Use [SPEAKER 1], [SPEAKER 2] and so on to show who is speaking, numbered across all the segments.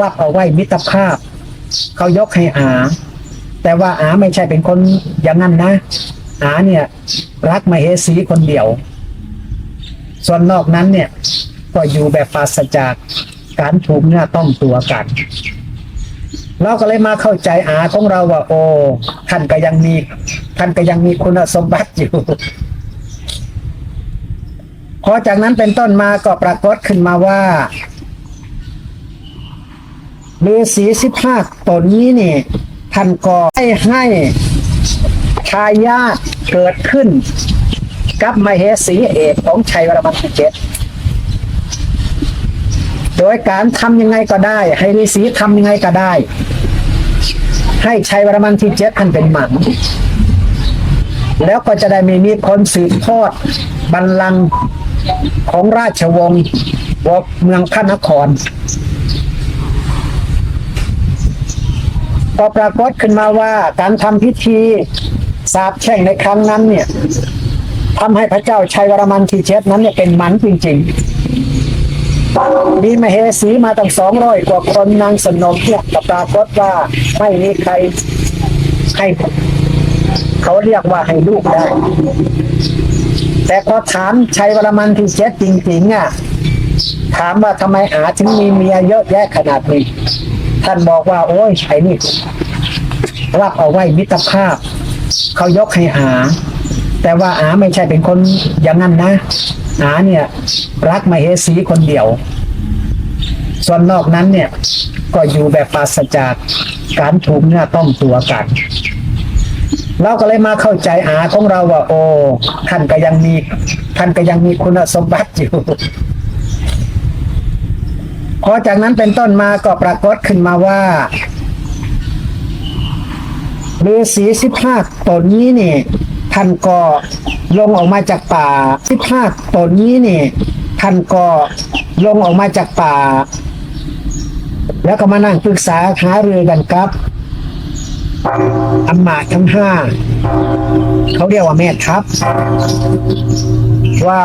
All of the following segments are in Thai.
[SPEAKER 1] รับเอาไว้มิตรภาพ เขายกให้อา แต่ว่าอาไม่ใช่เป็นคนอย่างนั้นนะ อาเนี่ย รักมเหสีคนเดียว ส่วนนอกนั้นเนี่ย ก็อยู่แบบปราศจากการถูกเนื้อต้องตัวกันเราก็เลยมาเข้าใจอาของเราว่า โอ้ท่านก็ยังมีท่านก็ยังมีคุณสมบัติอยู่พอจากนั้นเป็นต้นมาก็ปรากฏขึ้นมาว่า ฤาษีสิบห้าตนนี้นี่ท่านก็ให้ให้ทายาทเกิดขึ้น กับมเหสีเอกของชัยวรมันที่เจ็ดโดยการทำยังไงก็ได้ ให้ฤาษีทำยังไงก็ได้ ให้ชัยวรมันที่เจ็ดท่านเป็นหมันแล้วก็จะได้ม่มีคนสืบทอดบัลลังก์ของราชวงศ์วเมืองพระนคร ก็ปรากฏขึ้นมาว่าการทำพิธีสาบแช่งในครั้งนั้นเนี่ยทำให้พระเจ้าชัยวรมันทีเจ็ดนั้นเนี่ยเป็นมันจริงๆมีมเหสีมาตั้งสองร้อยกว่าคนนางสนมเนี่ยก็ปรากฏว่าไม่มีใครให้เขาเรียกว่าให้ลูกได้ แต่พอถามชัยวรมันทีเจ็ดจริงๆอะถามว่าทำไมอาถึงมีเมียเยอะแยะขนาดนี้ ท่านบอกว่า โอ้ยไอ้นี่รับเอาไว้มิตรภาพ เขายกให้อาแต่ว่าอาไม่ใช่เป็นคนอย่างนั้นนะอาเนี่ย รักมเหสีคนเดียว ส่วนนอกนั้นเนี่ย ก็อยู่แบบปราศจากการถูกเนื้อต้องตัวกันเราก็เลยมาเข้าใจอาของเราว่า โอ้ท่านก็ยังมี ท่านก็ยังมีคุณสมบัติอยู่ พอจากนั้นเป็นต้นมาก็ปรากฏขึ้นมาว่าฤาษีสิบห้าตนนี้นี่ท่านก็ลงออกมาจากป่าสิบห้าตนนี้นี่ท่านก็ลงออกมาจากป่า แล้วก็มานั่งปรึกษาหาเรือกันครับอัมมาตย์ทั้งห้าเขาเรียกว่าแม่ทัพว่า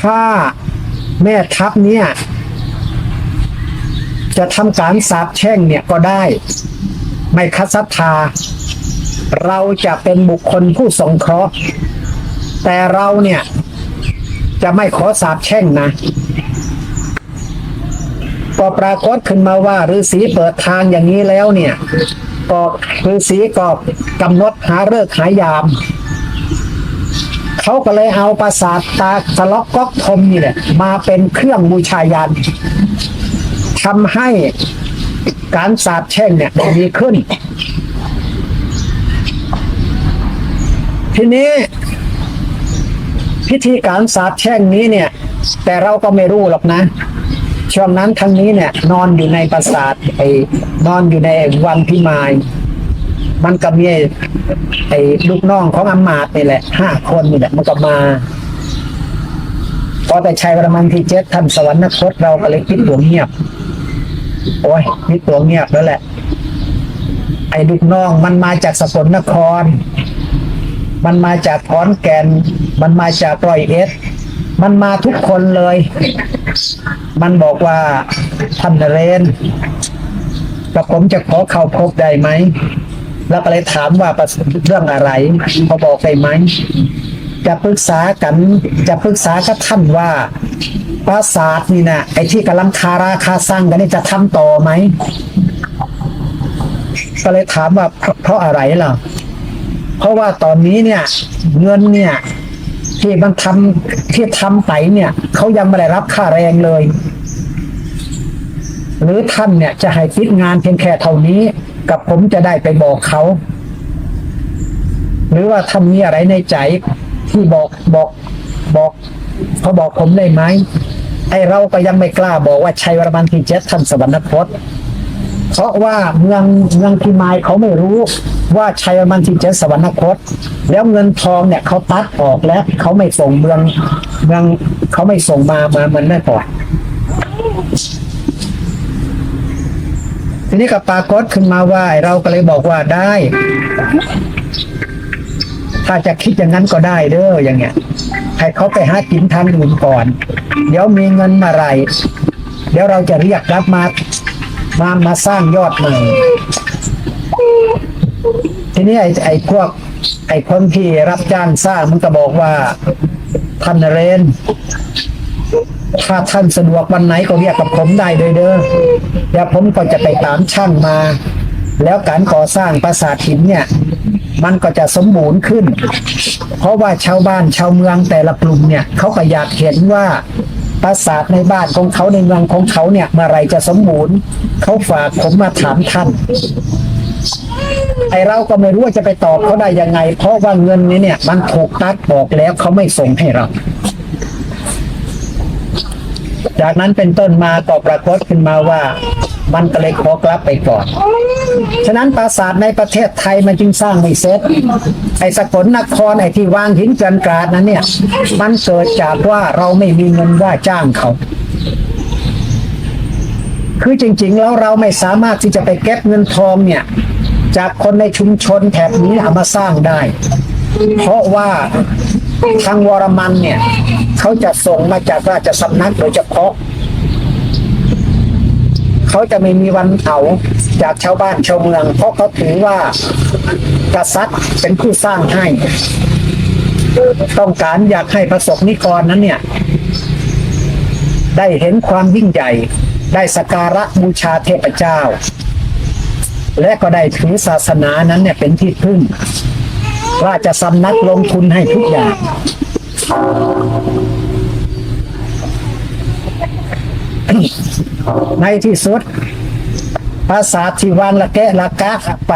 [SPEAKER 1] ถ้า แม่ทัพเนี่ย จะทำการสาบแช่งเนี่ยก็ได้ ไม่คัดศรัทธา เราจะเป็นบุคคลผู้สงเคราะห์ แต่เราเนี่ยจะไม่ขอสาบแช่งนะ ก็ปรากฏขึ้นมาว่าฤาษีเปิดทางอย่างนี้แล้วเนี่ย ก็ฤาษีก็กำหนดหาเลิกหายาม เขาก็เลยเอาปราสาทตาสล็อกก๊อกทมนี่แหละมาเป็นเครื่องบูชายันทำให้การสาบแช่งเนี่ยมีขึ้น ทีนี้ พิธีการสาบแช่งนี้เนี่ย แต่เราก็ไม่รู้หรอกนะช่วงนั้นทางนี้เนี่ย นอนอยู่ในปราสาทไอ้นอนอยู่ในวังพิมาย มันก็มีไอ้ลูกน้องของอำมาตนี่แหละห้าคนนี่แหละมันก็มา พอแต่ชัยวระมันที่เจ็ดท่านสวรรคตเราก็เลยคิดตัวเงียบ โอ้ยคิดตัวเงียบแล้วแหละ ไอ้ลูกน้องมันมาจากสกลนคร มันมาจากขอนแก่น มันมาจากร้อยเอ็ดมันมาทุกคนเลย มันบอกว่าท่านนเรนกระผมจะขอเข้าพบได้ไหม แล้วก็เลยถามว่าเรื่องอะไรเขาบอกได้ไหมจะปรึกษากันจะปรึกษากับท่านว่าปราสาทนี่นะไอ้ที่กำลังคาราคาสร้างกันนี่จะทำต่อไหมก็เลยถามว่าเพราะเพราะอะไรล่ะ เพราะว่าตอนนี้เนี่ย เงินเนี่ย ที่มันทำที่ทำไปเนี่ยเขายังไม่ได้รับค่าแรงเลย หรือท่านเนี่ยจะให้ปิดงานเพียงแค่เท่านี้ กับผมจะได้ไปบอกเขา หรือว่าท่านมีอะไรในใจที่บอกบอกบอกเขาบอกผมได้ไหมไอเราก็ยังไม่กล้าบอกว่าชัยวรมันที่เจ็ดท่านสวรรคตเพราะว่าเมืองเมืองพิมายเขาไม่รู้ว่าชัยมันทิเจ็ดสวรรคต แล้วเงินทองเนี่ยเขาตัดออกแล้วเขาไม่ส่งเมืองเมืองเขาไม่ส่งมามาเหมือนแม่ก่อน ทีนี้ก็ปรากฏขึ้นมาว่าเราก็เลยบอกว่าได้ ถ้าจะคิดอย่างนั้นก็ได้เด้ออย่างเงี้ยให้เขาไปหากินทางอื่นก่อน เดี๋ยวมีเงินมาไร เดี๋ยวเราจะเรียกรับมามามาสร้างยอดใหม่ทีนี้ไอ้ไอ้พวก ไอ้คนที่รับจ้างสร้างมันก็บอกว่าท่านเรนถ้าท่านสะดวกวันไหนก็เรียกกับผมได้เลยเด้อ ดี๋ยวผมก็จะไปตามช่างมา แล้วการก่อสร้างปราสาทหินเนี่ย มันก็จะสมบูรณ์ขึ้น เพราะว่าชาวบ้านชาวเมืองแต่ละกลุ่มเนี่ยเขาก็อยากเห็นว่าปราสาทในบ้านของเขาในเมืองของเขาเนี่ยเมื่อไรจะสมบูรณ์เขาฝากผมมาถามท่านไอเราก็ไม่รู้ว่าจะไปตอบเขาได้ยังไง เพราะว่าเงินนี้เนี่ย มันถูกตัดบอกแล้วเขาไม่ส่งให้เรา จากนั้นเป็นต้นมาก็ปรากฏขึ้นมาว่ามันก็เลยขอกลับไปก่อน ฉะนั้นปราสาทในประเทศไทยมันจึงสร้างไม่เสร็จ ไอ้สกลนครไอ้ที่วางหินเกลื่อนกราดนั้นเนี่ย มันเกิดจากว่าเราไม่มีเงินว่าจ้างเขา คือจริง ๆ แล้วเราไม่สามารถที่จะไปเก็บเงินทองเนี่ย จากคนในชุมชนแถบนี้เอามาสร้างได้ เพราะว่า ทางวรมันเนี่ยเขาจะส่งมาจากราชสำนักโดยเฉพาะ เขาจะไม่มีวันเอาจากชาวบ้านชาวเมือง เพราะเขาถือว่ากษัตริย์เป็นผู้สร้างให้ ต้องการอยากให้ประสบนิกรนั้นเนี่ย ได้เห็นความยิ่งใหญ่ ได้สกการะบูชาเทพเจ้า และก็ได้ถือศาสนานั้นเนี่ยเป็นที่พึ่ง ราชสำนักลงทุนให้ทุกอย่าง ในที่สุดปราสาทที่วางละแกะละกะไป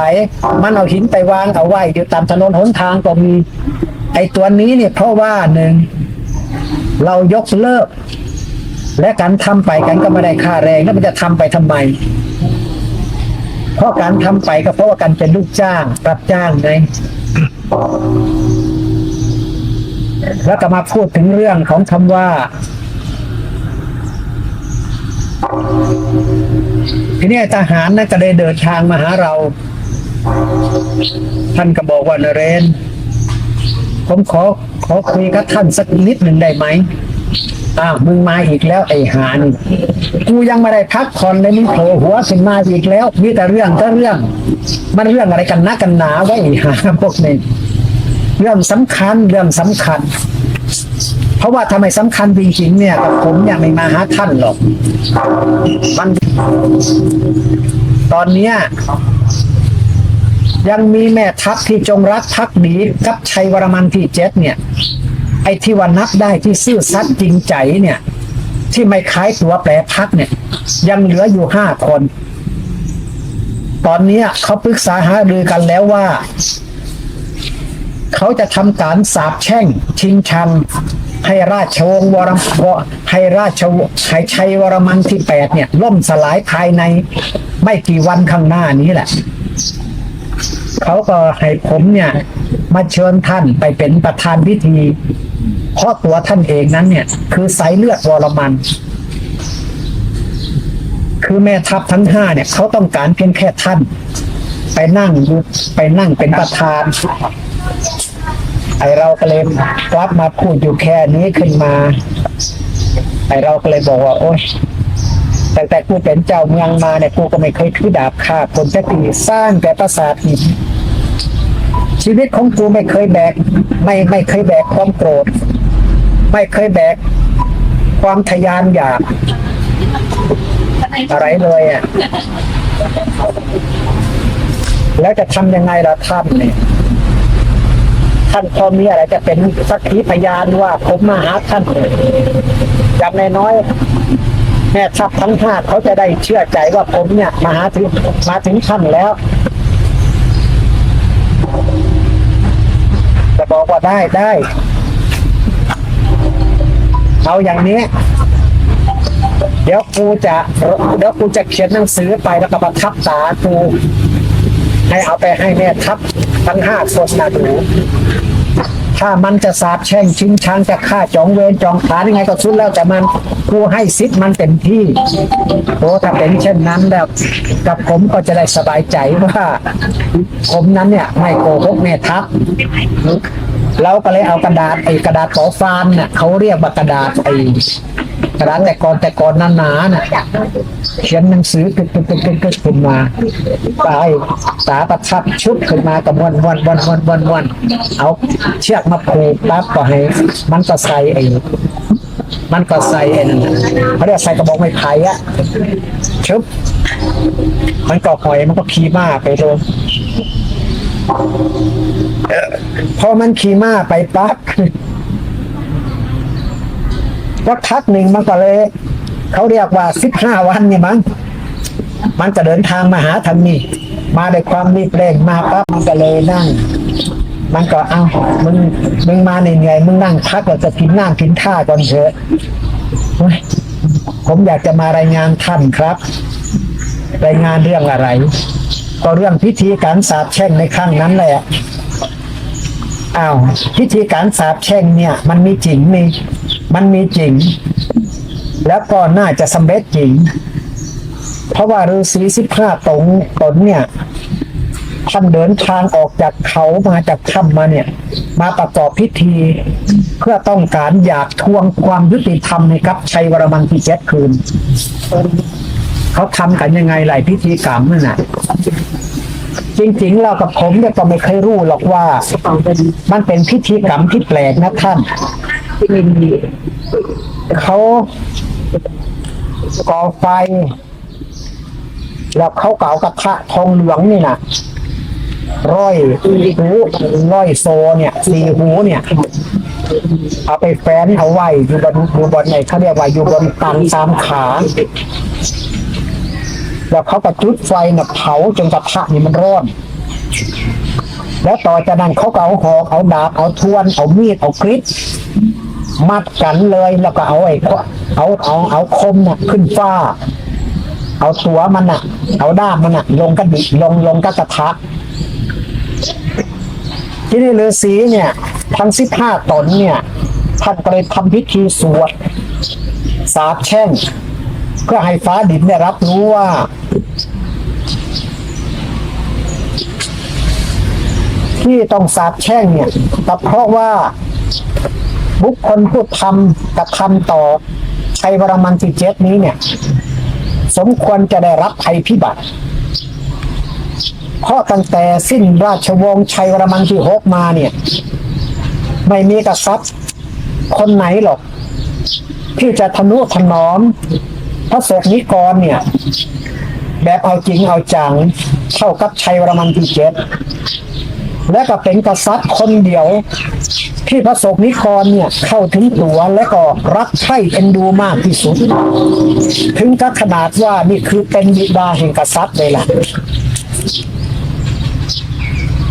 [SPEAKER 1] มันเอาหินไปวางเอาไว้อยู่ตามถนนหนทางก็มี ไอตัวนี้เนี่ยเพราะว่าหนึ่ง เรายกเลิก และการทำไปกันก็ไม่ได้ค่าแรงแล้วมันจะทำไปทำไม เพราะการทำไปก็เพราะว่าการเป็นลูกจ้าง รับจ้างไง แล้วก็มาพูดถึงเรื่องของคำว่า ทีนี้ทหารนั่นก็เลยเดินทางมาหาเรา ท่านก็บอกว่านเรน ผมขอขอคุยกับท่านสักนิดหนึ่งได้ไหมอ้าวมึงมาอีกแล้วไอ้หานี่กูยังไม่ได้พักผ่อนเลยมึงโผล่หัวขึ้นมาอีกแล้วมีแต่เรื่องแต่เรื่อง มันเรื่องอะไรกันนักกันหนาไว้ไอ้หาพวกนี้ เรื่องสำคัญเรื่องสำคัญ เพราะว่าทำไมสำคัญจริงๆเนี่ยผมยังไม่มาหาท่านหรอกมันตอนเนี้ยยังมีแม่ทัพที่จงรักภักดีกับชัยวรมันที่เจ็ดเนี่ย ไอ้ที่ว่านับได้ที่ซื่อสัตย์จริงใจเนี่ย ที่ไม่ขายตัวแปรพักเนี่ย ยังเหลืออยู่ห้าคน ตอนนี้เขาปรึกษาหารือกันแล้วว่า เขาจะทำการสาบแช่ง ชิงชัง ให้ราชวงศ์วรมให้ราชวงศ์ให้ชัยวรมันที่แปดเนี่ย ล่มสลายภายในไม่กี่วันข้างหน้านี้แหละ เขาก็ให้ผมเนี่ย มาเชิญท่านไปเป็นประธานพิธี เพราะตัวท่านเองนั้นเนี่ย คือสายเลือดวรมัน คือแม่ทัพทั้งห้าเนี่ย เขาต้องการเพียงแค่ท่าน ไปนั่งดูไปนั่งเป็นประธาน ไอเราก็เลยกลับมาพูดอยู่แค่นี้ขึ้นมาไอเราก็เลยบอกว่า โอ๊ยแต่แต่กูเป็นเจ้าเมืองมาเนี่ยกูก็ไม่เคยถือดาบฆ่าคนสักทีสร้างแต่ปราสาทหินชีวิตของกูไม่เคยแบก ไม่ไม่เคยแบกความโกรธ ไม่เคยแบก ความทะยานอยาก อะไรเลยอะ แล้วจะทำยังไงล่ะท่านเนี่ย ท่านพอมีอะไรจะเป็นสักขีพยานว่าผมมาหาท่านอย่างน้อยแม่ทัพทั้งห้าเขาจะได้เชื่อใจว่าผมเนี่ย มาหาถึงมาถึงท่านแล้วจะบอกว่าได้ได้ เอาอย่างนี้ เดี๋ยวกูจะเดี๋ยวกูจะเขียนหนังสือไปแล้วก็ประทับตากูให้เอาไปให้แม่ทัพ ทั้งห้าคนนะดู ถ้ามันจะสาบแช่งชิงชังจะฆ่าจองเวรจองผานยังไงก็สุดแล้วแต่มันกูให้สิทธิ์มันเต็มที่โอ้ถ้าเป็นเช่นนั้นแล้วกับผมก็จะได้สบายใจว่า ผมนั้นเนี่ย ไม่โกหกแม่ทัพเราก็เลยเอากระดาษไอ้กระดาษขอฟานเนี่ยเขาเรียกว่ากระดาษไอ้ ระดาษแต่ก่อนแต่ก่อนหนาๆน่ะเขียนหนังสือกึกกึกกึกกึกกึกขึ้นมาตายตาประทับชุบขึ้นมากับวันวันวันวันวันวันเอาเชือกมาผูกปั๊บก็ให้มันก็ใส่ไอ้มันก็ใส่ไอ้นั่นน่ะเขาเรียกใส่กระบอกไม้ไผ่อะชุบมันก็หอยมันก็ขี่ม้าไปโดนเอ่อพอมันขี่ม้าไปปั๊บ สักพักหนึ่งมันก็เลย เขาเรียกว่าสิบห้าวันนี่มั้งมันจะเดินทางมาหาทางนี้มาด้วยความรีบเร่งมาปั๊บมันก็เลยนั่ง มันก็เอามึงมึงมาเหนื่อยมึงนั่งพักเราจะกินนั่งกินท่าก่อนเถอะเฮ้ยผมอยากจะมารายงานท่านครับ รายงานเรื่องอะไร ก็เรื่องพิธีการสาบแช่งในครั้งนั้นแหละอ้าวพิธีการสาบแช่งเนี่ย มันมีจริงมี มันมีจริง แล้วก็น่าจะสำเร็จจริง เพราะว่าฤาษีสิบห้าตงตนเนี่ยท่านเดินทางออกจากเขามาจากถ้ำมาเนี่ย มาประกอบพิธี เพื่อต้องการอยากทวงความยุติธรรมในกับชัยวรมันที่เจ็ดคืน เขาทำกันยังไงหลายพิธีกรรมนั่นน่ะจริงๆ เรากับผมเนี่ยก็ไม่เคยรู้หรอกว่า มันเป็นพิธีกรรมที่แปลกนะท่าน เขาก่อไฟ แล้วเขาเก่ากระทะทองเหลืองนี่นะร้อยหูร้อยโซเนี่ยสี่หูเนี่ย เอาไปแฟนเอาไว้อยู่บนอยู่บนไหนเขาเรียกว่าอยู่บนตันสามขา แล้วเขาก็จุดไฟน่ะเผาจนกระทะนี่มันร้อนแล้วต่อจากนั้นเขาก็เอาหอกเอาดาบเอาทวนเอามีดเอากริด มัดกันเลยแล้วก็เอาไอ้เอาเอาเอาคมน่ะขึ้นฟ้า เอาตัวมันน่ะ เอาด้ามมันน่ะ ลงกระดิลงลงกระกระทะที่นี่ฤาษีเนี่ย ทั้งสิบห้าตนเนี่ยท่านก็เลยทำพิธีสวดสาบแช่ง เพื่อให้ฟ้าดินได้รับรู้ว่า ที่ต้องสาบแช่งเนี่ยก็เพราะว่า บุคคลผู้ทำกระทำต่อชัยวรมันที่เจ็ดนี้เนี่ย สมควรจะได้รับภัยพิบัติเพราะตั้งแต่สิ้นราชวงศ์ชัยวรมันที่หกมาเนี่ย ไม่มีกษัตริย์คนไหนหรอก ที่จะทนุถนอมพระศกนิกรเนี่ย แบบเอาจริงเอาจังเท่ากับชัยวรมันที่เจ็ด และก็เป็นกษัตริย์คนเดียว ที่พระสงฆ์นิกรเนี่ยเข้าถึงตัวและก็รักใคร่เอ็นดูมากที่สุด ถึงกับขนาดว่านี่คือเป็นบิดาแห่งกษัตริย์เลยล่ะ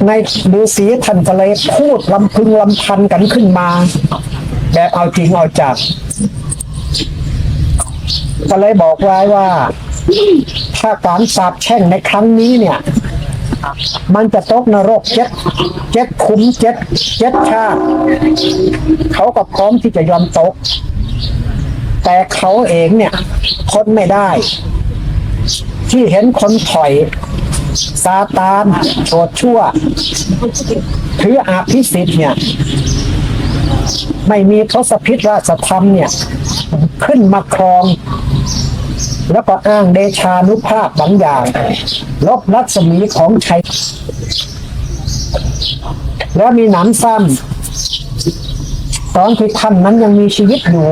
[SPEAKER 1] ในฤาษีท่านก็เลยพูดลำพึงลำพันกันขึ้นมา แบบเอาจริงเอาจังก็เลยบอกไว้ว่า ถ้าการสาบแช่งในครั้งนี้เนี่ย มันจะตกนรกเจ็ดเจ็ดคุ้มเจ็ดเจ็ดชาติ เขาก็พร้อมที่จะยอมตก แต่เขาเองเนี่ยทนไม่ได้ ที่เห็นคนถอยซาตานโฉดชั่ว ถืออาภิสิทธิ์เนี่ย ไม่มีทศพิธราชธรรมเนี่ย ขึ้นมาครอง แล้วก็อ้างเดชานุภาพบางอย่าง ลบรัศมีของชัย แล้วมีหนำซ้ำตอนที่ท่านนั้นยังมีชีวิตอยู่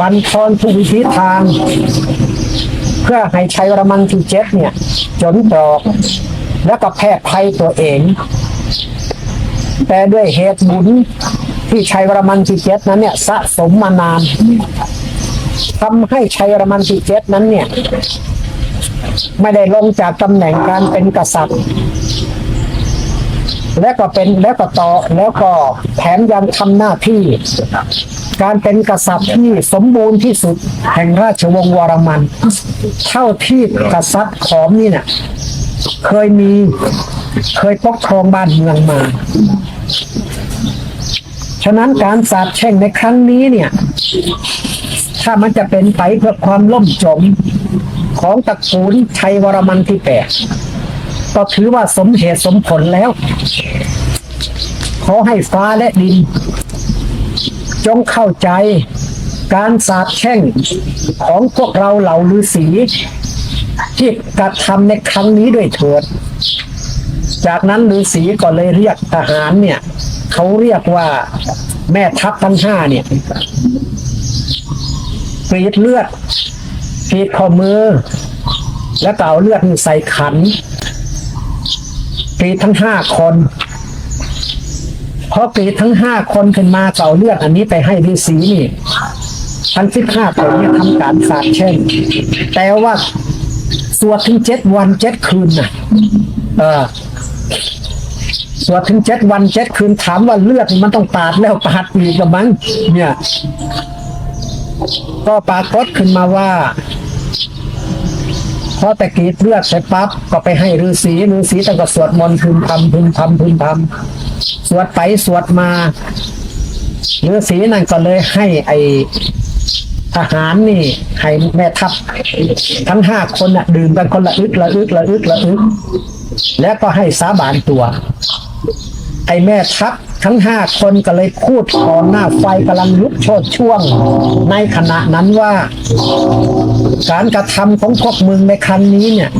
[SPEAKER 1] บันทอนทุกวิธีทาง เพื่อให้ชัยวรมันที่เจ็ดเนี่ย จนตรอก แล้วก็แพร่ภัยตัวเอง แต่ด้วยเหตุบุญที่ชัยวรมันที่เจ็ดนั้นเนี่ยสะสมมานาน ทำให้ชัยรมันที่เจ็ดนั้นเนี่ย ไม่ได้ลงจากตำแหน่งการเป็นกษัตริย์ และก็เป็นแล้วก็ต่อแล้วก็แถมยังทำหน้าที่ การเป็นกษัตริย์ที่สมบูรณ์ที่สุดแห่งราชวงศ์วรมัน เท่าที่กษัตริย์ของนี่เนี่ยเคยมีเคยปกครองบ้านเมืองมา ฉะนั้นการสาบแช่งในครั้งนี้เนี่ย ถ้ามันจะเป็นไปเพื่อความล่มจมของตระกูลชัยวรมันที่แปดก็ถือว่าสมเหตุสมผลแล้ว ขอให้ฟ้าและดิน จงเข้าใจการสาบแช่งของพวกเราเหล่าฤาษีที่กระทำในครั้งนี้ด้วยเถิด จากนั้นฤาษีก็เลยเรียกทหารเนี่ย เขาเรียกว่าแม่ทัพทั้งห้าเนี่ย กรีดเลือดกรีดข้อมือ แล้วก็เอาเลือดใส่ขันกรีดทั้งห้าคนพอกรีดทั้งห้าคนขึ้นมาก็เอาเลือดอันนี้ไปให้ฤาษีนี่ทั้งสิบห้าคนเนี่ยทำการสาบแช่งแต่ว่าสวดถึงเจ็ดวันเจ็ดคืนนะเออสวดถึงเจ็ดวันเจ็ดคืนถามว่าเลือดมันต้องปาดแล้วปาดอีกกับมั้งเนี่ย ก็ปรากฏขึ้นมาว่าพอแต่กรีดเลือดเสร็จปั๊บก็ไปให้ฤาษีฤาษีต้องก็สวดมนต์พึมพำพึมพำพึมพำสวดไปสวดมาฤาษีนั่นก็เลยให้ไอทหารนี่ให้แม่ทัพทั้งห้าคนน่ะดื่มกันคนละอึกละอึกละอึกละอึกแล้วก็ให้สาบานตัว ไอแม่ทัพทั้งห้าคนก็เลยพูดต่อหน้าไฟกำลังลุกโชดช่วง ในขณะนั้นว่า การกระทำของพวกมึงในครั้งนี้เนี่ย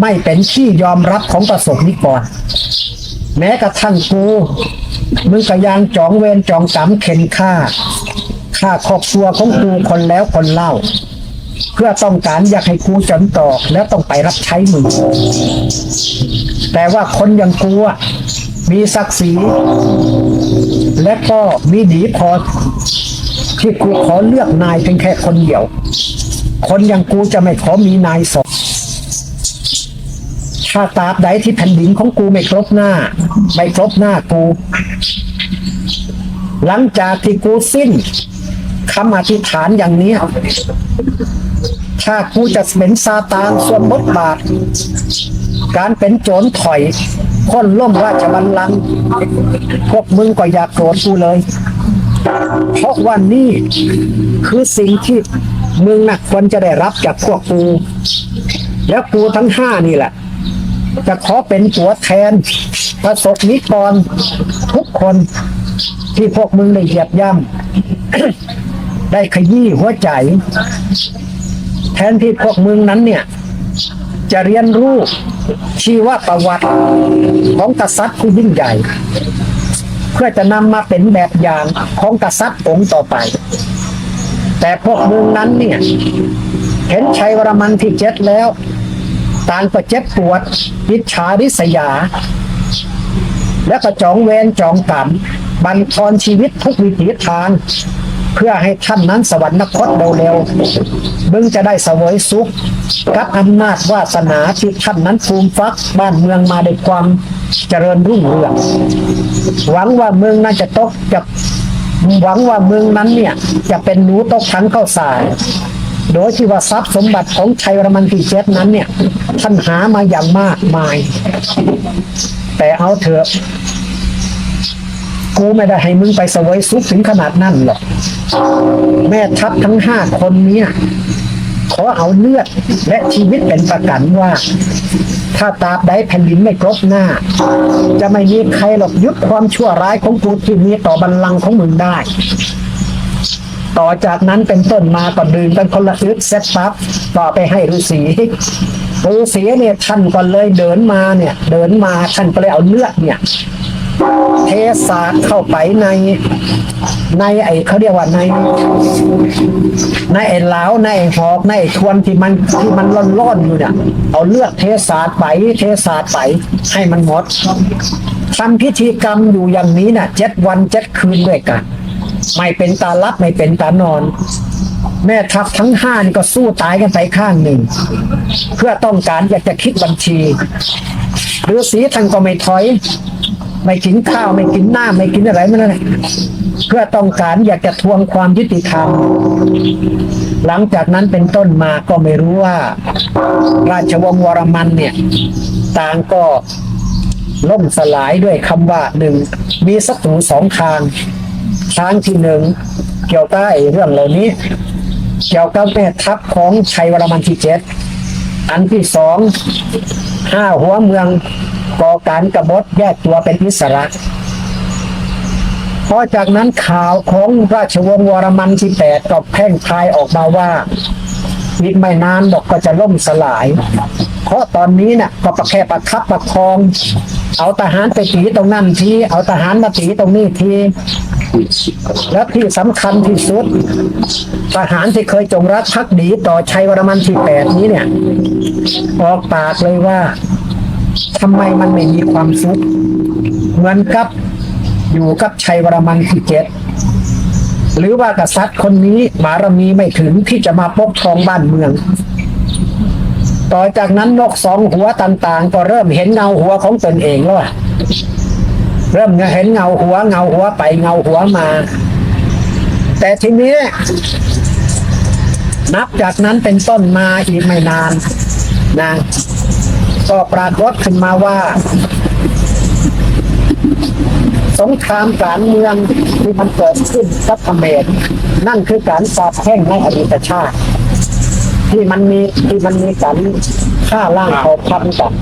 [SPEAKER 1] ไม่เป็นที่ยอมรับของประสบนิกรแม้กระทั่งกูมึงก็ยังจองเวรจองกรรมเข็นฆ่าฆ่าครอบครัวของกูคนแล้วคนเล่า เพื่อต้องการอยากให้กูจนตอกแล้วต้องไปรับใช้มึง แต่ว่าคนอย่างกูอะ มีศักดิ์ศรีและก็มีดีพอที่กูขอเลือกนายเพียงแค่คนเดียว คนอย่างกูจะไม่ขอมีนายสองถ้าตราบใดที่แผ่นดินของกูไม่ครบหน้า ไม่ครบหน้ากู หลังจากที่กูสิ้นคำอธิษฐานอย่างนี้ ถ้ากูจะเป็นซาตานส่วนบทบาท การเป็นโจรถอย ค้นล่มราชบัลลังก์พวกมึงก็อย่าโกรธกูเลย เพราะว่านี่คือสิ่งที่มึงน่ะควรจะได้รับจากพวกกู แล้วกูทั้งห้านี่แหละ จะขอเป็นตัวแทนประสบนิกรทุกคนที่พวกมึงได้เหยียบย่ำได้ขยี้หัวใจ แทนที่พวกมึงนั้นเนี่ย จะเรียนรู้ชีวประวัติของกษัตริย์ผู้ยิ่งใหญ่ เพื่อจะนำมาเป็นแบบอย่างของกษัตริย์องค์ต่อไป แต่พวกมึงนั้นเนี่ยเห็นชัยวรมันที่เจ็ดแล้วต่างก็เจ็บปวดอิจฉาริษยา และก็จองเวรจองกรรมบันทอนชีวิตทุกวิถีทาง เพื่อให้ท่านนั้นสวรรคตเร็วๆมึงจะได้เสวยสุข กับอำนาจวาสนาที่ท่านนั้นฟูมฟักบ้านเมืองมาด้วยความเจริญรุ่งเรือง หวังว่าเมืองนั้นจะตกจะหวังว่าเมืองนั้นเนี่ยจะเป็นหนูตกทั้งเข้าสาย โดยที่ว่าทรัพย์สมบัติของชัยรมันที่เจ็ดนั้นเนี่ยท่านหามาอย่างมากมาย แต่เอาเถอะ กูไม่ได้ให้มึงไปเสวยสุขถึงขนาดนั้นหรอก แม่ทัพทั้งห้าคนเนี้ยขอเอาเลือดและชีวิตเป็นประกันว่า ถ้าตาบใดแผ่นดินไม่ครบหน้า จะไม่มีใครหรอกยึดความชั่วร้ายของกูที่มีต่อบัลลังก์ของมึงได้ ต่อจากนั้นเป็นต้นมาก็ดื่มกันคนละอึดเซ็ตปั๊บต่อไปให้ฤาษีฤาษีเนี่ยท่านก็เลยเดินมาเนี่ย เดินมาท่านก็เลยเอาเลือดเนี่ย เทสาดเข้าไปในในไอเขาเรียกว่าใน ในไอเหล้าในไอหอกในไอทวนที่มันที่มันร่อนๆอนอยู่เนี่ยเอาเลือดเทสาดไปเทสาดไปให้มันหมดทำพิธีกรรมอยู่อย่างนี้น่ะเจ็ดวันเจ็ดคืนด้วยกัน ไม่เป็นตาลับไม่เป็นตานอน แม่ทัพทั้งห้านี่ก็สู้ตายกันไปข้างหนึ่ง เพื่อต้องการอยากจะคิดบัญชีฤาษีท่านก็ไม่ถอย ไม่กินข้าวไม่กินน้ำไม่กินอะไรไม่นั่นแหละเพื่อต้องการอยากจะทวงความยุติธรรม หลังจากนั้นเป็นต้นมาก็ไม่รู้ว่า ราชวงศ์วรมันเนี่ยต่างก็ล่มสลายด้วยคำว่าหนึ่งมีศัตรูสองทาง ทางที่หนึ่งเกี่ยวกับเรื่องเหล่านี้ เกี่ยวกับแม่ทัพของชัยวรมันที่เจ็ดอันที่สอง ห้าหัวเมืองก่อการกบฏแยกตัวเป็นอิสระพอจากนั้นข่าวของราชวงศ์วรมันที่แปดก็แพร่งพรายออกมาว่าอีกไม่นานบอกก็จะล่มสลาย เพราะตอนนี้เนี่ยก็ประแค่ประคับประคอง เอาทหารไปตีตรงนั้นที เอาทหารมาตีตรงนี้ที และที่สำคัญที่สุดทหารที่เคยจงรักภักดีต่อชัยวรมันที่แปดนี้เนี่ย ออกปากเลยว่าทำไมมันไม่มีความสุขเหมือนกับอยู่กับชัยวรมันที่เจ็ดหรือว่ากษัตริย์คนนี้บารมีไม่ถึงที่จะมาปกครองบ้านเมือง ต่อจากนั้นนกสองหัวต่างๆ ก็เริ่มเห็นเงาหัวของตนเองแล้ว เริ่มเห็นเงาหัวเงาหัวไปเงาหัวมา แต่ทีนี้ นับจากนั้นเป็นต้นมาอีกไม่นานนะก็ปรากฏขึ้นมาว่า สงครามการเมืองที่มันเกิดขึ้นกับเขมรนั่นคือการสาบแช่งในอดีตชาติ ที่มันมีที่มันมีการฆ่าล้างเผ่าพันธุ์กัน